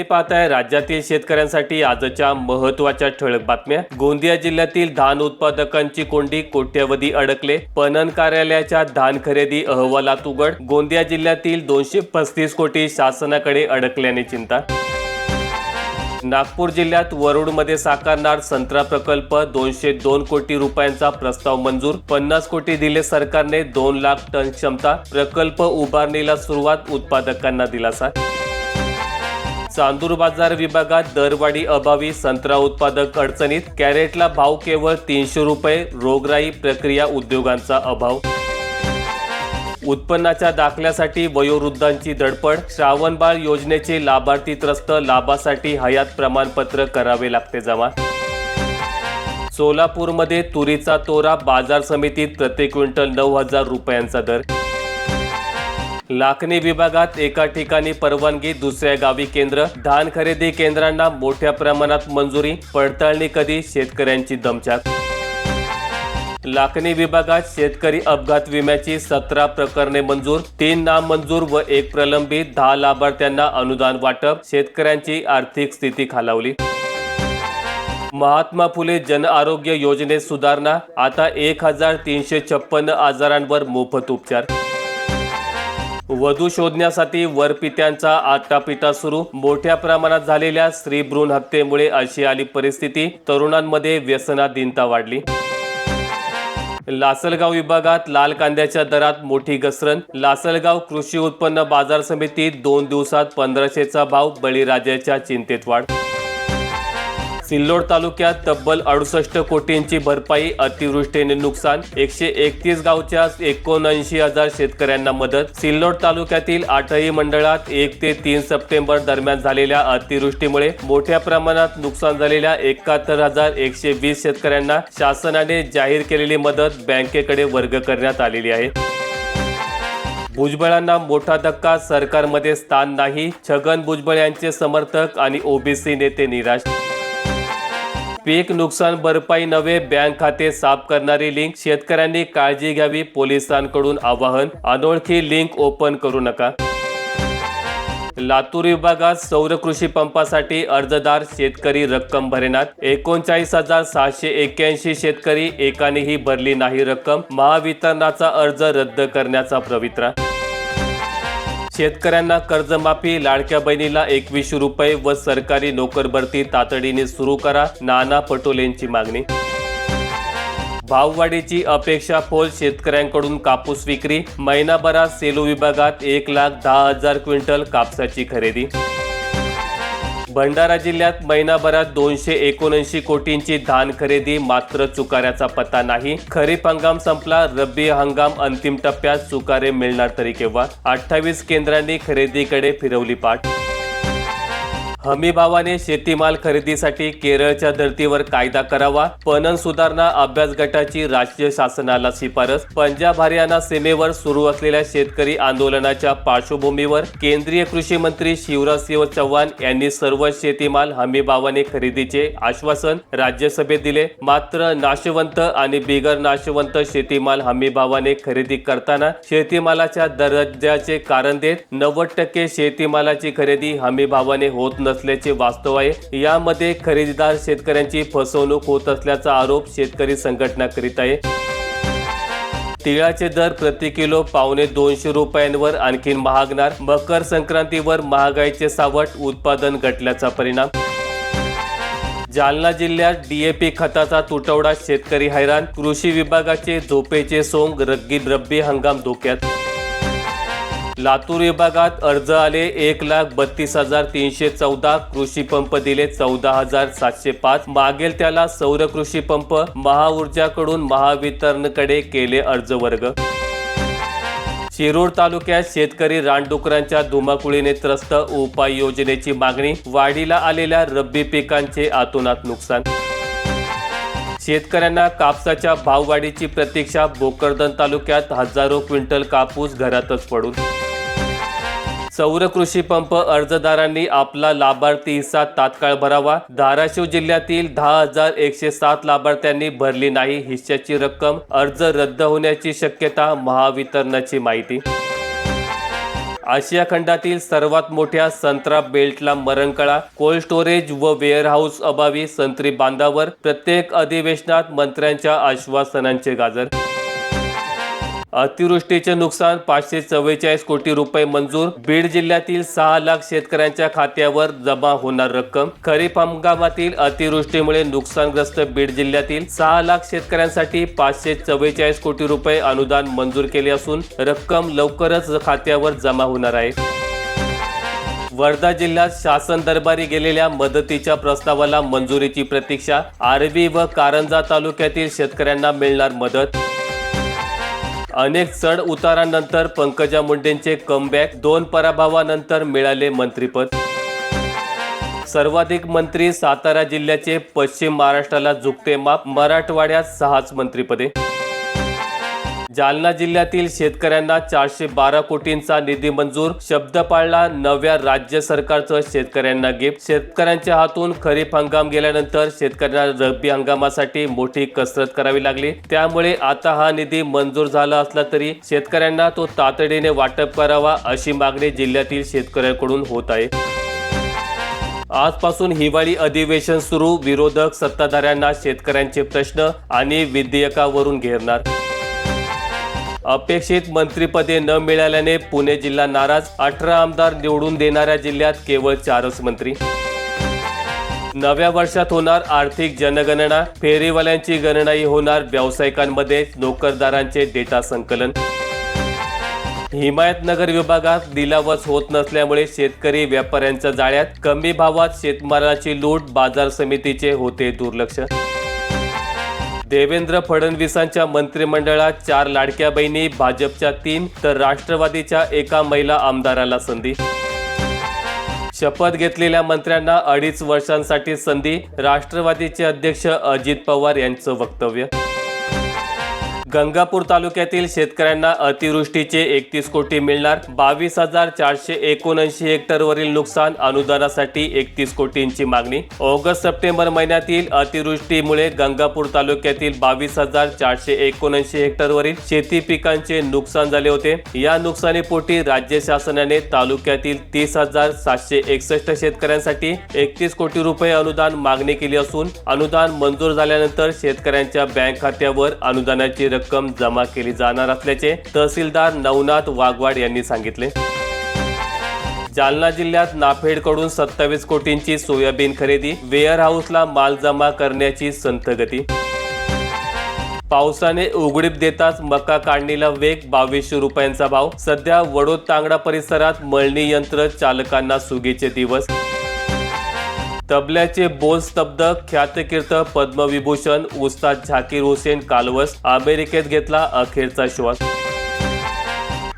तुम्ही पाहताय राज्यातील शेतकऱ्यांसाठी आजच्या महत्त्वाच्या ठळक बातम्या. गोंदिया जिल्ह्यातील धान उत्पादकांची कोंडी कोट्यवधी अडकले. पणन कार्यालयाच्या धान खरेदी अहवालात उघड. गोंदिया जिल्ह्यातील दोनशे पस्तीस कोटी शासनाकडे अडकल्याने चिंता. नागपूर जिल्ह्यात वरुडमध्ये साकारणार संत्रा प्रकल्प दोनशे दोन कोटी रुपयांचा प्रस्ताव मंजूर. पन्नास कोटी दिले सरकारने दोन लाख टन क्षमता. प्रकल्प उभारणीला सुरुवात उत्पादकांना दिलासा. चांदूर बाजार विभागात दरवाढी अभावी संत्रा उत्पादक अडचणीत कॅरेटला भाव केवळ तीनशे रुपये रोगराई प्रक्रिया उद्योगांचा अभाव. उत्पन्नाच्या दाखल्यासाठी वयोवृद्धांची धडपड श्रावणबाळ योजनेचे लाभार्थी त्रस्त लाभासाठी हयात प्रमाणपत्र करावे लागते जमा. सोलापूरमध्ये तुरीचा तोरा बाजार समितीत प्रति क्विंटल नऊ हजार रुपयांचा दर. लाखनी विभागात एका ठिकाणी परवानगी दुसऱ्या गावी केंद्र. धान खरेदी केंद्रांना मोठ्या प्रमाणात मंजुरी पडताळणी कधी शेतकऱ्यांची दमछाक. लाखनी विभागात शेतकरी अपघात विम्याची सतरा प्रकरणे मंजूर. तीन नामंजूर व एक प्रलंबित. दहा लाभार्थ्यांना अनुदान वाटप. शेतकऱ्यांची आर्थिक स्थिती खालावली. महात्मा फुले जन आरोग्य योजनेत सुधारणा. आता एक हजार तीनशे छप्पन्न आजारांवर मोफत उपचार. वधू शोधण्यासाठी वरपित्यांचा आटापिटा सुरू. मोठ्या प्रमाणात झालेल्या स्त्री भ्रूण हत्येमुळे अशी आली परिस्थिती. तरुणांमध्ये व्यसनाधीनता वाढली. लासलगाव विभागात लाल कांद्याच्या दरात मोठी घसरण. लासलगाव कृषी उत्पन्न बाजार समितीत दोन दिवसात पंधराशेचा भाव बळीराजाच्या चिंतेत वाढ सिल्लोड तालुक्यात तब्बल अडुसष्ट कोटींची भरपाई अतिवृष्टीने नुकसान एकशे एकतीस गावच्या एकोणऐंशी हजार शेतकऱ्यांना मदत. सिल्लोड तालुक्यातील आठही मंडळात एक ते तीन सप्टेंबर दरम्यान झालेल्या अतिवृष्टीमुळे मोठ्या प्रमाणात नुकसान झालेल्या एकाहत्तर हजार एकशे वीस शेतकऱ्यांना शासनाने जाहीर केलेली मदत बँकेकडे वर्ग करण्यात आलेली आहे. भुजबळांना मोठा धक्का सरकारमध्ये स्थान नाही छगन भुजबळ यांचे समर्थक आणि ओबीसी नेते निराश पीक नुकसान भरपाई नवे बँक खाते साफ करणारी लिंक शेतकऱ्यांनी काळजी घ्यावी पोलिसांकडून आवाहन अनोळखी लिंक ओपन करू नका. लातूर विभागात सौर कृषी पंपासाठी अर्जदार शेतकरी रक्कम भरेनात. एकोणचाळीस हजार सहाशे एक्क्याऐंशी शेतकरी एकानेही भरली नाही रक्कम. महावितरणाचा अर्ज रद्द करण्याचा प्रवित्रा शेतकऱ्यांना कर्जमाफी लाडक्या बहिणीला एकवीसशे रुपये व सरकारी नोकर भरती तातडीने सुरू करा नाना पटोलेंची मागणी. भाववाढीची अपेक्षा फोल शेतकऱ्यांकडून कापूस विक्री महिनाभरात सेलू विभागात एक लाख दहा हजार क्विंटल कापसाची खरेदी. भंडारा जिल्ह्यात महिनाभरात दोनशे एकोणऐंशी कोटींची धान खरेदी मात्र चुकाऱ्याचा पत्ता नाही. खरीप हंगाम संपला रब्बी हंगाम अंतिम टप्प्यात चुकारे मिळणार तरी केव्हा? अठ्ठावीस केंद्रांनी खरेदीकडे फिरवली पाठ हमीभावाने शेतीमाल खरेदीसाठी केरळच्या धर्तीवर कायदा करावा. पणन सुधारणा अभ्यास गटाची राज्य शासनाला शिफारस. पंजाब हरियाणा सीमेवर सुरू असलेल्या शेतकरी आंदोलनाच्या पार्श्वभूमीवर केंद्रीय कृषी मंत्री शिवराज सिंह चव्हाण यांनी सर्व शेतीमाल हमीभावाने खरेदीचे आश्वासन राज्यसभेत दिले. मात्र नाशवंत आणि बिगर नाशवंत शेतीमाल हमीभावाने खरेदी करताना शेतीमालाच्या दर्जाचे कारण देत नव्वद टक्के शेतीमालाची खरेदी हमीभावाने होत नाही नसल्याचे वास्तव आहे. यामध्ये खरेदीदार शेतकऱ्यांची फसवणूक होत असल्याचा आरोप शेतकरी संघटना करीत आहे. तिळाचे दर प्रति किलो पावणे दोनशे रुपयांवर आणखी महागणार. मकर संक्रांतीवर महागाईचे सावट उत्पादन घटल्याचा परिणाम. जालना जिल्ह्यात डीएपी खताचा तुटवडा शेतकरी हैराण. कृषी विभागाचे झोपेचे सोंग रग्गी रब्बी हंगाम धोक्यात. लातूर विभागात अर्ज आले एक लाख बत्तीस हजार तीनशे चौदा कृषी पंप दिले चौदा हजार सातशे पाच. मागेल त्याला सौर कृषी पंप महाऊर्जाकडून महावितरणकडे केले अर्ज वर्ग. शिरूर तालुक्यात शेतकरी रानडुकरांच्या धुमाकुळीने त्रस्त उपाययोजनेची मागणी वाढीला आलेल्या रब्बी पिकांचे आतोनात नुकसान. शेतकऱ्यांना कापसाच्या भाववाढीची प्रतीक्षा भोकरदन तालुक्यात हजारो क्विंटल कापूस घरातच पडून सौर कृषी पंप अर्जदारांनी आपला लाभार्थीचा तात्काळ भरावा धाराशिव जिल्ह्यातील दहा हजार एकशे सात लाभार्थ्यांनी भरली नाही हिश्श्याची रक्कम. अर्ज रद्द होण्याची शक्यता महावितरणाची माहिती. आशिया खंडातील सर्वात मोठ्या संत्रा बेल्टला मरणकळा कोल्ड स्टोरेज व वेअरहाऊस अभावी संत्री बांधावर प्रत्येक अधिवेशनात मंत्र्यांच्या आश्वासनांचे गाजर अतिवृष्टीचे नुकसान पाचशे चव्वेचाळीस कोटी रुपये मंजूर. बीड जिल्ह्यातील सहा लाख शेतकऱ्यांच्या खात्यावर जमा होणार रक्कम. खरीप हंगामातील अतिवृष्टीमुळे नुकसानग्रस्त बीड जिल्ह्यातील सहा लाख शेतकऱ्यांसाठी पाचशे चव्वेचाळीस कोटी रुपये अनुदान मंजूर केले असून रक्कम लवकरच खात्यावर जमा होणार आहे. वर्धा जिल्ह्यात शासन दरबारी गेलेल्या मदतीच्या प्रस्तावाला मंजुरीची प्रतीक्षा. आर्वी व कारंजा तालुक्यातील शेतकऱ्यांना मिळणार मदत. अनेक चढ उतारानंतर पंकजा मुंडेंचे कमबॅक दोन पराभवानंतर मिळाले मंत्रीपद. सर्वाधिक मंत्री सातारा जिल्ह्याचे पश्चिम महाराष्ट्राला झुकते माप मराठवाड्यात सहाच मंत्रीपदे. जालना जिल्ह्यातील शेतकऱ्यांना चारशे बारा कोटींचा निधी मंजूर. शब्द पाळला नव्या राज्य सरकारचं शेतकऱ्यांना गिफ्ट. शेतकऱ्यांच्या हातून खरीप हंगाम गेल्यानंतर शेतकऱ्यांना रब्बी हंगामासाठी मोठी कसरत करावी लागली. त्यामुळे आता हा निधी मंजूर झाला असला तरी शेतकऱ्यांना तो तातडीने वाटप करावा अशी मागणी जिल्ह्यातील शेतकऱ्यांकडून होत आहे. आजपासून हिवाळी अधिवेशन सुरू. विरोधक सत्ताधाऱ्यांना शेतकऱ्यांचे प्रश्न आणि विधेयकावरून घेरणार. अपेक्षित मंत्रीपदे न मिळाल्याने पुणे जिल्हा नाराज. अठरा आमदार निवडून देणाऱ्या जिल्ह्यात केवळ चारच मंत्री. नव्या वर्षात होणार आर्थिक जनगणना. फेरीवाल्यांची गणनाही होणार व्यावसायिकांमध्ये नोकरदारांचे डेटा संकलन. हिमायतनगर विभागात लिलावच होत नसल्यामुळे शेतकरी व्यापाऱ्यांच्या जाळ्यात कमी भावात शेतमालाची लूट बाजार समितीचे होते दुर्लक्ष. देवेंद्र फडणवीसांच्या मंत्रिमंडळात चार लाडक्या बहिणी भाजपच्या तीन तर राष्ट्रवादीच्या एका महिला आमदाराला संधी. शपथ घेतलेल्या मंत्र्यांना अडीच वर्षांसाठी संधी राष्ट्रवादीचे अध्यक्ष अजित पवार यांचं वक्तव्य. गंगापूर तालुक्यातील शेतकऱ्यांना अतिवृष्टीचे एकतीस कोटी मिळणार. बावीस हजार चारशे एकोणऐंशी हेक्टरवरील नुकसान अनुदानासाठी एकतीस कोटींची मागणी. ऑगस्ट सप्टेंबर महिन्यातील अतिवृष्टीमुळे गंगापूर तालुक्यातील बावीस हजार चारशे एकोणऐंशी हेक्टरवरील शेती पिकांचे नुकसान झाले होते. या नुकसानीपोटी राज्य शासनाने तालुक्यातील तीस हजार सातशे एकसष्ट शेतकऱ्यांसाठी एकतीस कोटी रुपये अनुदान मागणी केली असून अनुदान मंजूर झाल्यानंतर शेतकऱ्यांच्या बँक खात्यावर अनुदानाची रक्कम रक्कम जमा केली जाणार असल्याचे तहसीलदार नवनाथ वाघवाड यांनी सांगितले. जालना जिल्ह्यात नाफेडकडून सत्तावीस कोटींची सोयाबीन खरेदी वेअरहाऊसला माल जमा करण्याची संथ गती. पावसाने उघडीप देताच मका काढणीला वेग बावीसशे रुपयांचा भाव. सध्या वडोद तांगडा परिसरात मळणी यंत्र चालकांना सुगीचे दिवस. तबल्याचे बोल स्तब्ध ख्यातकीर्त पद्मविभूषण उस्ताद झाकीर हुसेन कालवस अमेरिकेत घेतला अखेरचा श्वास.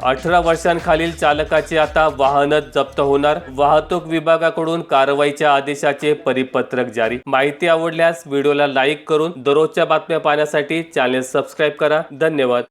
अठरा वर्षांखालील चालकाचे आता वाहनच जप्त होणार. वाहतूक विभागाकडून कारवाईच्या आदेशाचे परिपत्रक जारी. माहिती आवडल्यास व्हिडिओला लाईक करून दररोजच्या बातम्या पाहण्यासाठी चॅनेल सबस्क्राईब करा. धन्यवाद.